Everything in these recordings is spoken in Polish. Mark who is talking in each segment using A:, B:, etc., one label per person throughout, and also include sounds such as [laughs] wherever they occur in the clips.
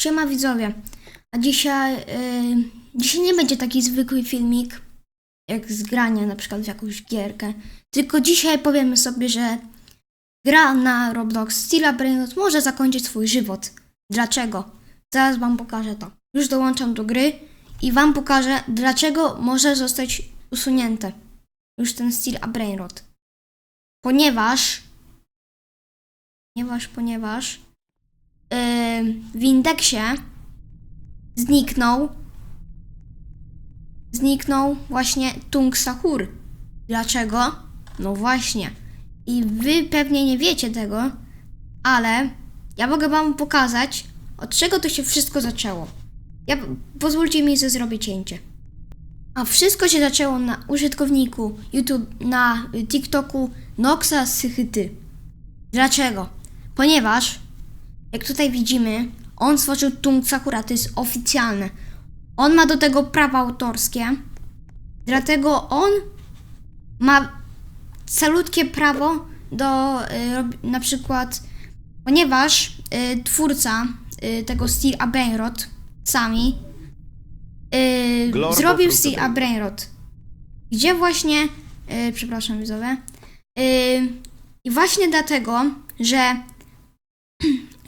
A: Siema widzowie, a dzisiaj, yy, dzisiaj nie będzie taki zwykły filmik, jak z grania na przykład w jakąś gierkę, tylko dzisiaj powiemy sobie, że gra na Roblox Stila Brainrot może zakończyć swój żywot. Dlaczego? Zaraz wam pokażę to. Już dołączam do gry i wam pokażę, dlaczego może zostać usunięte już ten Steel Brainrot. Ponieważ, ponieważ, ponieważ w indeksie zniknął zniknął właśnie Tung Sahur. Dlaczego? No właśnie. I wy pewnie nie wiecie tego, ale ja mogę wam pokazać, od czego to się wszystko zaczęło. Ja, pozwólcie mi, że zrobię cięcie. A wszystko się zaczęło na użytkowniku YouTube, na TikToku Noxa Sychyty. Dlaczego? Ponieważ, jak tutaj widzimy, on stworzył Tung Sakura, to jest oficjalne. On ma do tego prawa autorskie, dlatego on ma calutkie prawo do y, na przykład, ponieważ y, twórca y, tego Steel A Brainrot sami y, zrobił Steel A
B: Bay.
A: Brainrot, gdzie właśnie, y, przepraszam widzowie, y, i właśnie dlatego, że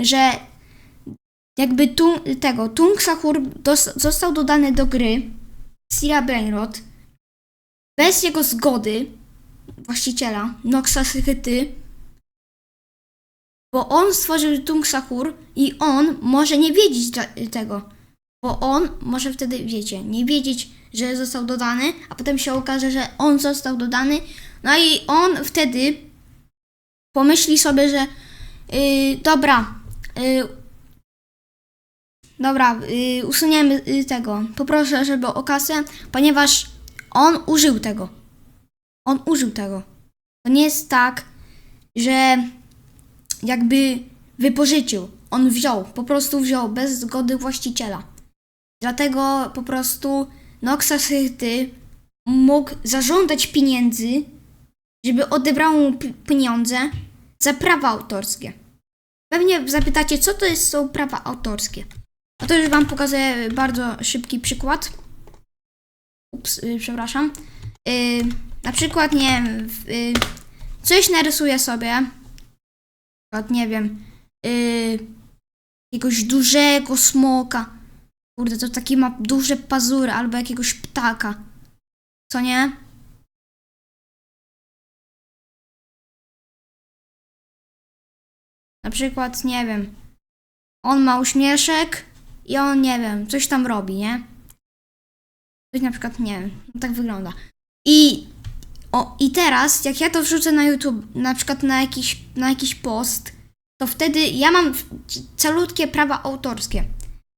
A: że jakby tego Tung Sahur dos, został dodany do gry Sira Brainrot bez jego zgody właściciela Noxa Sychyty bo on stworzył Tung Sahur i on może nie wiedzieć tego bo on może wtedy, wiecie, nie wiedzieć, że został dodany, a potem się okaże, że on został dodany, no i on wtedy pomyśli sobie, że yy, dobra, dobra, yy, usuniemy yy, tego. Poproszę, żeby o kasę, ponieważ on użył tego. On użył tego. To nie jest tak, że jakby wypożyczył. On wziął, po prostu wziął bez zgody właściciela. Dlatego po prostu Noxa Syty mógł zażądać pieniędzy, żeby odebrał mu pi- pieniądze za prawa autorskie. Pewnie zapytacie, co to jest, są prawa autorskie. A to już wam pokazuję bardzo szybki przykład. Ups, y, przepraszam. Y, na przykład, nie wiem, w- y, coś narysuję sobie. Na nie wiem, y, jakiegoś dużego smoka. Kurde, to taki ma duże pazury albo jakiegoś ptaka. Co nie? Na przykład, nie wiem, on ma uśmieszek i on, nie wiem, coś tam robi, nie? Coś na przykład, nie wiem, no tak wygląda. I, o, i teraz, jak ja to wrzucę na YouTube, na przykład na jakiś, na jakiś post, to wtedy ja mam calutkie prawa autorskie.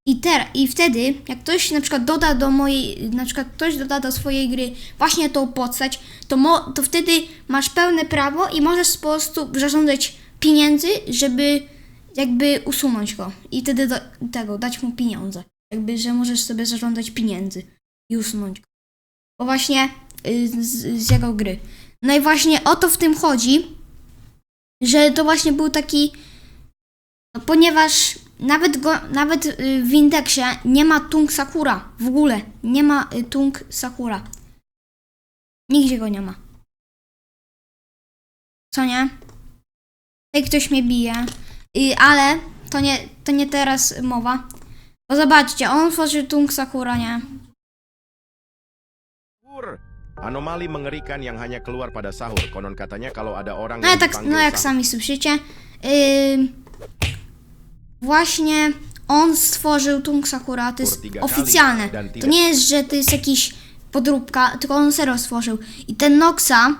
A: I, ter, I wtedy, jak ktoś na przykład doda do mojej, na przykład ktoś doda do swojej gry właśnie tą postać, to, mo, to wtedy masz pełne prawo i możesz po prostu zażądać pieniędzy, żeby jakby usunąć go. I wtedy do, tego, dać mu pieniądze. Jakby, że możesz sobie zażądać pieniędzy i usunąć go. Bo właśnie y, z, z jego gry. No i właśnie o to w tym chodzi, że to właśnie był taki no, ponieważ nawet, go, nawet y, w indeksie nie ma Tung Sakura. W ogóle nie ma y, Tung Sakura. Nigdzie go nie ma. Co nie? Tutaj ktoś mnie bije. Y, ale to nie, to nie teraz mowa. Bo zobaczcie, on tworzył Tung Sakura, nie?
B: Anomali mengerikan yang hanya keluar pada sahur. Konon katanya kalau ada orang
A: No,
B: yang
A: tak, no jak sami słyszycie. Ym, właśnie on stworzył Tung Sakura, to jest oficjalne. To nie jest, że to jest jakiś podróbka, tylko on serio stworzył. I ten Noxa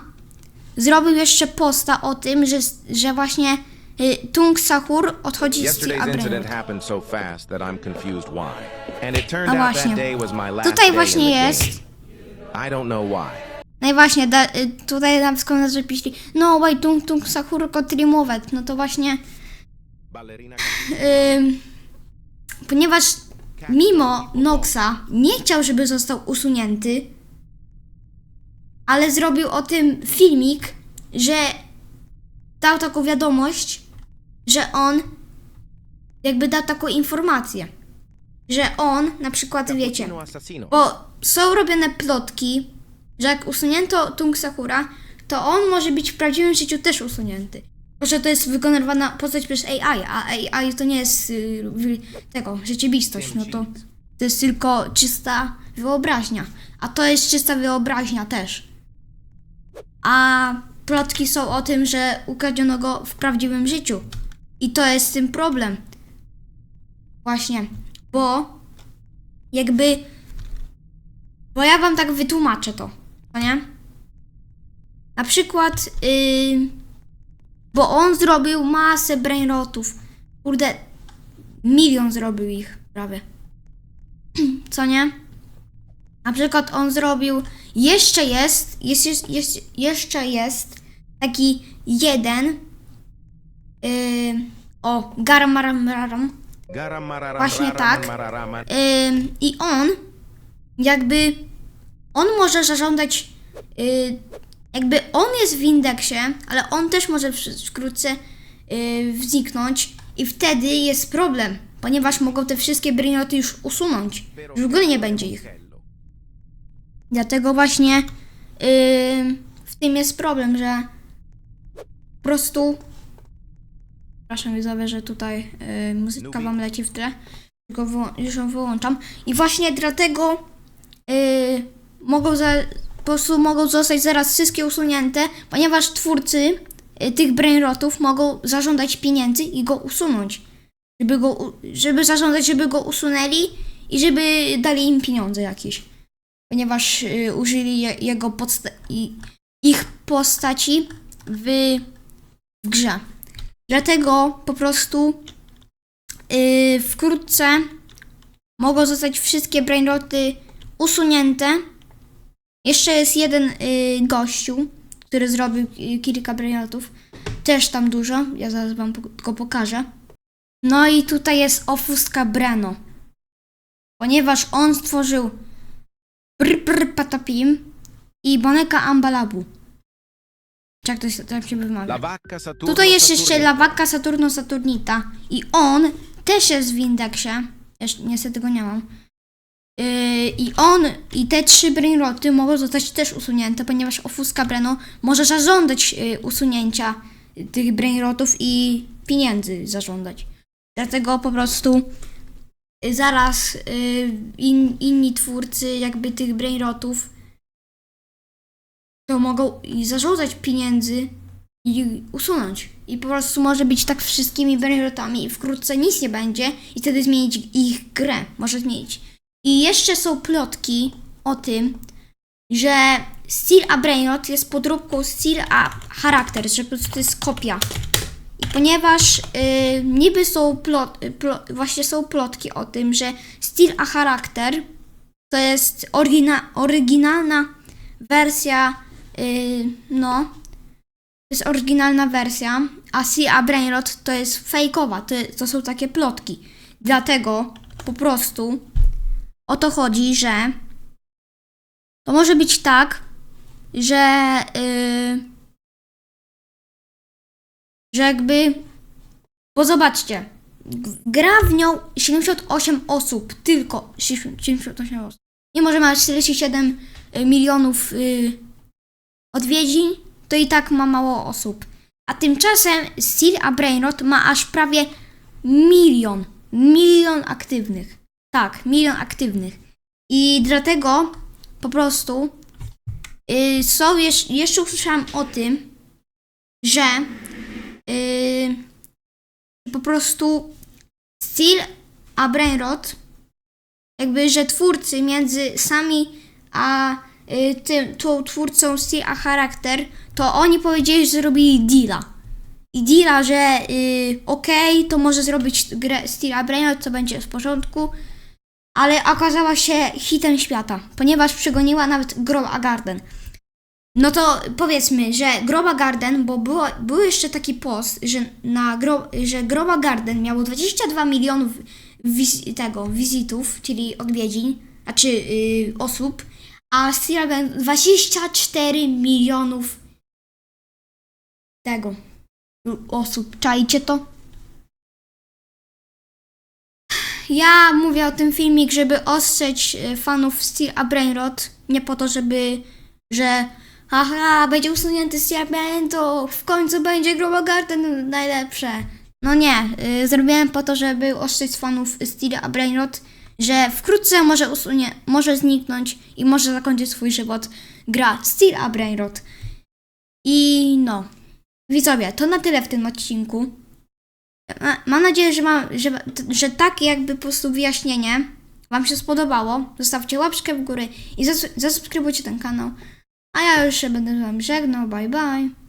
A: zrobił jeszcze posta o tym, że, że właśnie y, Tung Sakur odchodzi z
B: Yesterday's
A: Abraham.
B: incident happened so fast that I'm confused why. And it turned
A: A
B: out that
A: właśnie.
B: day was my last
A: Tutaj
B: day
A: właśnie
B: the
A: jest.
B: game. I don't know why.
A: No i właśnie, da, y, tutaj na komentarze piszli, no wait, Tung Tung got removed. No to właśnie
B: Ballerina [laughs]
A: Ym, ponieważ mimo Noxa nie chciał, żeby został usunięty, ale zrobił o tym filmik, że dał taką wiadomość, że on jakby dał taką informację, że on, na przykład, wiecie, bo są robione plotki, że jak usunięto Tung Sakura, to on może być w prawdziwym życiu też usunięty. Bo że to jest wykonywana postać przez AI, a AI to nie jest y, wy- tego, rzeczywistość, no to to jest tylko czysta wyobraźnia. A to jest czysta wyobraźnia też. A plotki są o tym, że ukradziono go w prawdziwym życiu. I to jest z tym problem. Właśnie, bo jakby bo ja wam tak wytłumaczę to, no nie? Na przykład, yy, bo on zrobił masę brainrotów. Kurde, milion zrobił ich prawie. [clears throat] Co nie? Na przykład on zrobił, jeszcze jest, jest, jest, jest jeszcze jest taki jeden, yy, o, Garmararam,
B: Garam mararam
A: Właśnie tak. Ym, I on jakby on może zażądać y, jakby on jest w indeksie, ale on też może wkrótce y, zniknąć i wtedy jest problem, ponieważ mogą te wszystkie brainoty już usunąć. Już w ogóle nie będzie ich. Dlatego właśnie y, w tym jest problem, że po prostu Przepraszam, widzowie, że tutaj y, muzyka wam leci w tle. Tylko już ją wyłączam. I właśnie dlatego y, mogą za, po prostu mogą zostać zaraz wszystkie usunięte, ponieważ twórcy y, tych brainrotów mogą zażądać pieniędzy i go usunąć. Żeby, go, żeby zażądać, żeby go usunęli i żeby dali im pieniądze jakieś. Ponieważ y, użyli je, jego podsta- i, ich postaci w, w grze. Dlatego po prostu yy, wkrótce mogą zostać wszystkie brainroty usunięte. Jeszcze jest jeden yy, gościu, który zrobił yy, kilka brainrotów. Też tam dużo. Ja zaraz wam go pokażę. No i tutaj jest Ofuska Breno. Ponieważ on stworzył Brr Patapim i Boneka Ambalabu. Czy Jak to się, tak się wymawia?
B: Saturno
A: Tutaj jest jeszcze. Lawaka Saturno Saturnita i on też jest w indeksie. Jeszcze niestety go nie mam. Yy, I on i te trzy brainroty mogą zostać też usunięte, ponieważ Ofuska Breno może zażądać yy, usunięcia tych brainrotów i pieniędzy zażądać. Dlatego po prostu zaraz yy, in, inni twórcy jakby tych brainrotów to mogą i zażądać pieniędzy i usunąć. I po prostu może być tak wszystkimi brainrotami i wkrótce nic nie będzie i wtedy zmienić ich grę. Może zmienić. I jeszcze są plotki o tym, że Steel a Brainrot jest podróbką Steel a Charakter, że po prostu to jest kopia. I ponieważ y, niby są plot, y, właśnie są plotki o tym, że Steel a Charakter to jest oryginal, oryginalna wersja, y, no, to jest oryginalna wersja, a Sea Brainrot to jest fejkowa, to, to są takie plotki. Dlatego po prostu o to chodzi, że to może być tak, że, yy, że jakby, bo zobaczcie, gra w nią 78 osób, tylko 78 osób. Mimo, że ma 47 milionów yy, odwiedzin, to i tak ma mało osób. A tymczasem Steel a Brainrot ma aż prawie milion, milion aktywnych. Tak, milion aktywnych. I dlatego po prostu yy, są jesz- jeszcze usłyszałam o tym, że yy, po prostu Steel a Brainrot jakby, że twórcy między sami a y, tym, tą twórcą Steel a Charakter, to oni powiedzieli, że zrobili deala. I deala, że y, okej, to może zrobić grę Steel a Brainrot, co będzie w porządku, ale okazała się hitem świata, ponieważ przegoniła nawet Groba Garden. No to powiedzmy, że Groba Garden, bo było, był jeszcze taki post, że, na gro, że Groba Garden miało 22 milionów wiz, tego, wizytów, czyli odwiedzin, znaczy yy, osób, a Steel Band 24 milionów tego osób. Czajcie to? ja mówię o tym filmik, żeby ostrzec e, fanów Steel a Brainrot. Nie po to, żeby, że haha, będzie usunięty Steel a Brain, to w końcu będzie Grobo Garden najlepsze. No nie, y, zrobiłem po to, żeby ostrzec fanów Steel a Brainrot, że wkrótce może usunie, może zniknąć i może zakończyć swój żywot gra Steel a Brainrot. I no, widzowie, to na tyle w tym odcinku. Ma- Mam nadzieję, że, ma, że, że takie jakby po prostu wyjaśnienie Wam się spodobało. Zostawcie łapkę w górę i zas- zasubskrybujcie ten kanał. A ja już się będę z Wami żegnał. Bye bye.